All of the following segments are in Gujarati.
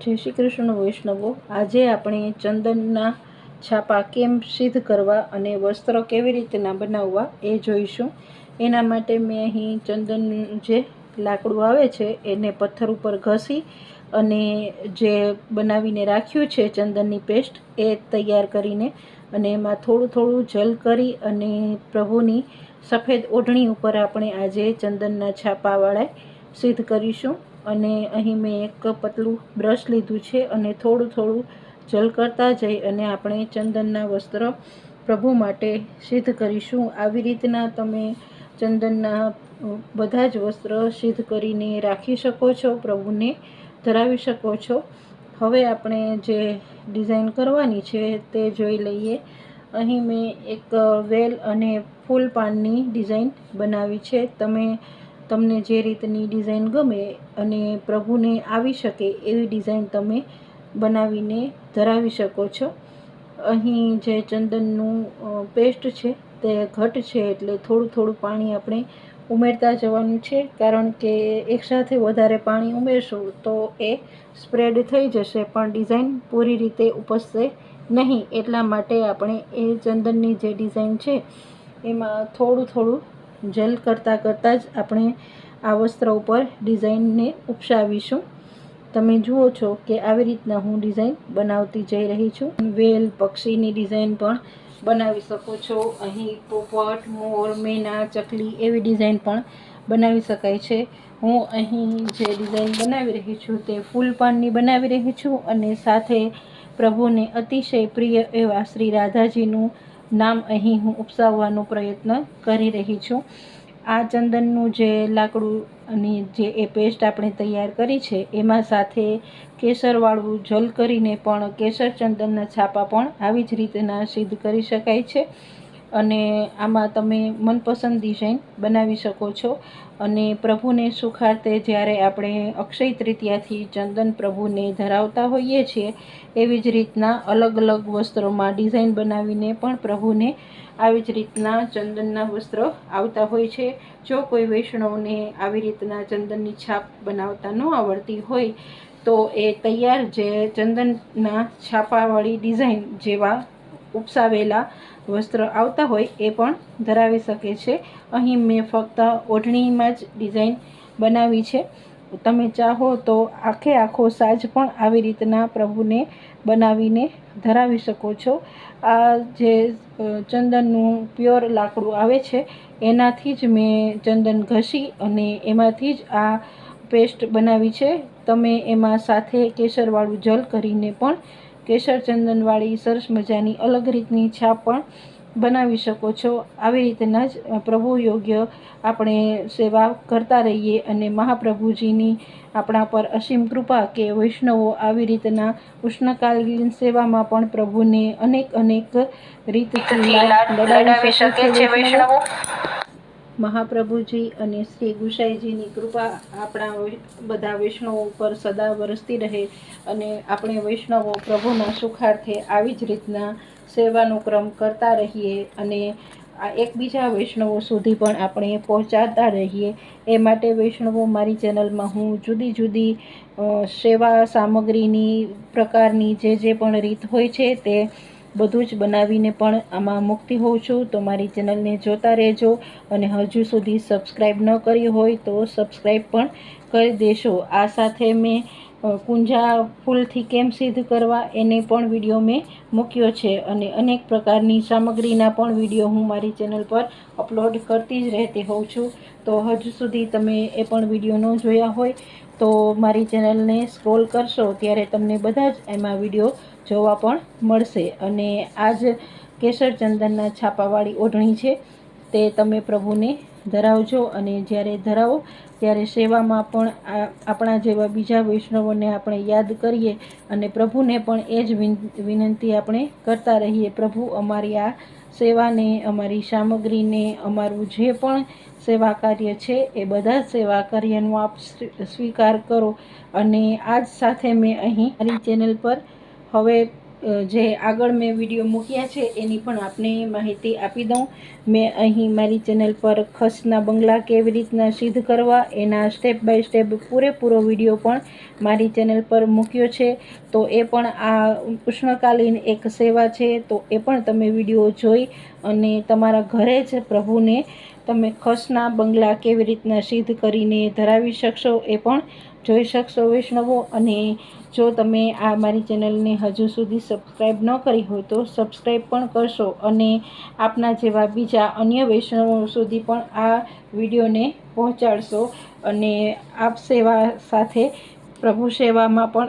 જય શ્રી કૃષ્ણ વૈષ્ણવો. આજે આપણે ચંદનના છાપા કેમ સિદ્ધ કરવા અને વસ્ત્ર કેવી રીતના બનાવવા એ જોઈશું. એના માટે મેં અહીં ચંદન જે લાકડું આવે છે એને પથ્થર ઉપર ઘસી અને જે બનાવીને રાખ્યું છે ચંદનની પેસ્ટ એ તૈયાર કરીને અને એમાં થોડું થોડું જલ કરી અને પ્રભુની સફેદ ઓઢણી ઉપર આપણે આજે ચંદનના છાપાવાળા સિદ્ધ કરીશું. અને અહીં મેં એક પતલું બ્રશ લીધું છે અને થોડું થોડું જલ કરતા જઈ અને આપણે ચંદનના વસ્ત્ર પ્રભુ માટે સિદ્ધ કરીશું. આવી રીતના તમે ચંદનના બધા જ વસ્ત્ર સિદ્ધ કરીને રાખી શકો છો, પ્રભુને ધરાવી શકો છો. હવે આપણે જે ડિઝાઇન કરવાની છે તે જોઈ લઈએ. અહીં મેં એક વેલ અને ફૂલ પાનની ડિઝાઇન બનાવી છે. તમે તમને જે રીતની ડિઝાઇન ગમે અને પ્રભુને આવી શકે એવી ડિઝાઇન તમે બનાવીને ધરાવી શકો છો. અહીં જે ચંદનનું પેસ્ટ છે તે ઘટ છે એટલે થોડું થોડું પાણી આપણે ઉમેરતા જવાનું છે. કારણ કે એકસાથે વધારે પાણી ઉમેરશું તો એ સ્પ્રેડ થઈ જશે, પણ ડિઝાઇન પૂરી રીતે ઉપસશે નહીં. એટલા માટે આપણે એ ચંદનની જે ડિઝાઇન છે એમાં થોડું થોડું જલ કરતાં કરતાં જ આપણે આ વસ્ત્ર ઉપર ડિઝાઇનને ઉપસાવીશું. તમે જુઓ છો કે આવી રીતના હું ડિઝાઇન બનાવતી જઈ રહી છું. વેલ, પક્ષીની ડિઝાઇન પણ બનાવી શકો છો. અહીં પોપટ, મોર, મેના, ચકલી એવી ડિઝાઇન પણ બનાવી શકાય છે. હું અહીં જે ડિઝાઇન બનાવી રહી છું તે ફૂલ પાનની બનાવી રહી છું અને સાથે પ્રભુને અતિશય પ્રિય એવા શ્રી રાધાજીનું નામ અહીં હું ઉપસાવવાનો પ્રયત્ન કરી રહી છું. આ ચંદનનું જે લાકડું અને જે એ પેસ્ટ આપણે તૈયાર કરી છે, એમાં સાથે કેસરવાળું જલ કરીને પણ કેસર ચંદનના છાપા પણ આવી જ રીતના સિદ્ધ કરી શકાય છે. અને આમાં તમે મનપસંદ ડિઝાઇન બનાવી શકો છો. અને પ્રભુને સુખાર્થે જ્યારે આપણે અક્ષય તૃતીયાથી ચંદન પ્રભુને ધરાવતા હોઈએ છીએ, એવી જ રીતના અલગ અલગ વસ્ત્રોમાં ડિઝાઇન બનાવીને પણ પ્રભુને આવી જ રીતના ચંદનના વસ્ત્રો આવતા હોય છે. જો કોઈ વૈષ્ણવને આવી રીતના ચંદનની છાપ બનાવતા ન આવડતી હોય, તો એ તૈયાર જે ચંદનના છાપાવાળી ડિઝાઇન જેવા ઉપસાવેલા વસ્ત્ર આવતા હોય એ પણ ધરાવી શકે છે. અહીં મેં ફક્ત ઓઢણીમાં જ ડિઝાઇન બનાવી છે. તમે ચાહો તો આખે આખો સાજ પણ આવી રીતના પ્રભુને બનાવીને ધરાવી શકો છો. આ જે ચંદનનું પ્યોર લાકડું આવે છે, એનાથી જ મેં ચંદન ઘસી અને એમાંથી જ આ પેસ્ટ બનાવી છે. તમે એમાં સાથે કેસરવાળું જલ કરીને પણ કેસર ચંદનવાળી સરસ મજાની અલગ રીતની છાપ પણ બનાવી શકો છો. આવી રીતના જ પ્રભુ યોગ્ય આપણે સેવા કરતા રહીએ અને મહાપ્રભુજીની આપણા પર અસીમ કૃપા કે વૈષ્ણવો આવી રીતના ઉષ્ણકાલીન સેવામાં પણ પ્રભુને અનેક અનેક રીતથી લાડ લડાવી શકે છે વૈષ્ણવો. મહાપ્રભુજી અને શ્રી ગુસાઈજીની કૃપા આપણા બધા વૈષ્ણવો ઉપર સદા વરસતી રહે અને આપણે વૈષ્ણવો પ્રભુના સુખાર્થે આવી જ રીતના સેવાનો ક્રમ કરતા રહીએ અને આ એકબીજા વૈષ્ણવો સુધી પણ આપણે પહોંચાડતા રહીએ. એ માટે વૈષ્ણવો મારી ચેનલમાં હું જુદી જુદી સેવા સામગ્રીની પ્રકારની જે જે પણ રીત હોય છે તે બધું જ બનાવીને પણ આમાં મૂકતી હોઉં છું. તો મારી ચેનલને જોતા રહેજો અને હજુ સુધી સબસ્ક્રાઈબ ન કરી હોય તો સબસ્ક્રાઈબ પણ કરી દેશો. આ સાથે મેં કુંજા ફૂલથી કેમ સિદ્ધ કરવા એને પણ વીડિયો મેં મૂક્યો છે અને અનેક પ્રકારની સામગ્રીના પણ વીડિયો હું મારી ચેનલ પર અપલોડ કરતી જ રહેતી હોઉં છું. તો હજુ સુધી તમે એ પણ વીડિયો ન જોયા હોય તો મારી ચેનલને સ્ક્રોલ કરશો. ત્યારે તમને બધા જ એમાં વીડિયો જોવા પણ મળશે. અને આ જ કેસર ચંદનના છાપાવાળી ઓઢણી છે તે તમે પ્રભુને ધરાવજો અને જ્યારે ધરાવો ત્યારે સેવામાં પણ આપણા જેવા બીજા વૈષ્ણવોને આપણે યાદ કરીએ અને પ્રભુને પણ એ જ વિન- વિનંતી આપણે કરતા રહીએ, પ્રભુ, અમારી આ સેવાને, અમારી સામગ્રીને, અમારું જે પણ સેવા કાર્ય છે એ બધા સેવા કાર્યનો આપ સ્વીકાર કરો. અને આજ સાથે મેં અહીં મારી ચેનલ પર હવે જે આગળ મેં વીડિયો મૂક્યા છે, એની પણ આપને માહિતી આપી દઉં. મેં અહીં મારી ચેનલ પર ખસના બંગલા કેવી રીતના સિદ્ધ કરવા, એના સ્ટેપ બાય સ્ટેપ પૂરેપૂરો વીડિયો પણ મારી ચેનલ પર મૂક્યો છે. તો એ પણ આ ઉષ્ણકાલીન એક સેવા છે, તો એ પણ તમે વીડિયો જોઈ અને તમારા ઘરે જ પ્રભુને તમે ખસના બંગલા કેવી રીતના સિદ્ધ કરીને ધરાવી શકશો, એ પણ જોઈ શકશો વૈષ્ણવો. અને જો તમે આ મારી ચેનલને હજુ સુધી સબસ્ક્રાઈબ ન કરી હોય તો સબસ્ક્રાઈબ પણ કરશો અને આપના જેવા બીજા અન્ય વૈષ્ણવો સુધી પણ આ વિડીયોને પહોંચાડશો. અને આપ સેવા સાથે પ્રભુ સેવામાં પણ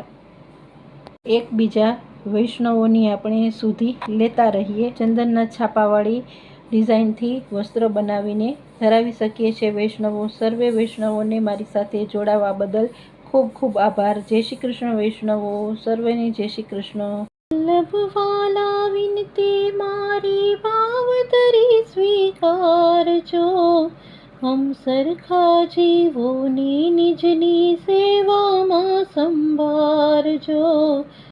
એકબીજા વૈષ્ણવોની આપણે સુધી લેતા રહીએ. ચંદનના છાપાવાળી ડિઝાઇનથી વસ્ત્ર બનાવીને ધરાવી શકીએ છીએ વૈષ્ણવો. સર્વે વૈષ્ણવોને મારી સાથે જોડાવા બદલ ખૂબ ખૂબ આભાર. જય શ્રી કૃષ્ણ વૈષ્ણવો. સર્વેને જય શ્રી કૃષ્ણ. વલ્લભવાલા વિનતી મારી ભાવતરી સ્વીકારજો. હમ સરખા જીવોને નિજની સેવામાં સંભાળજો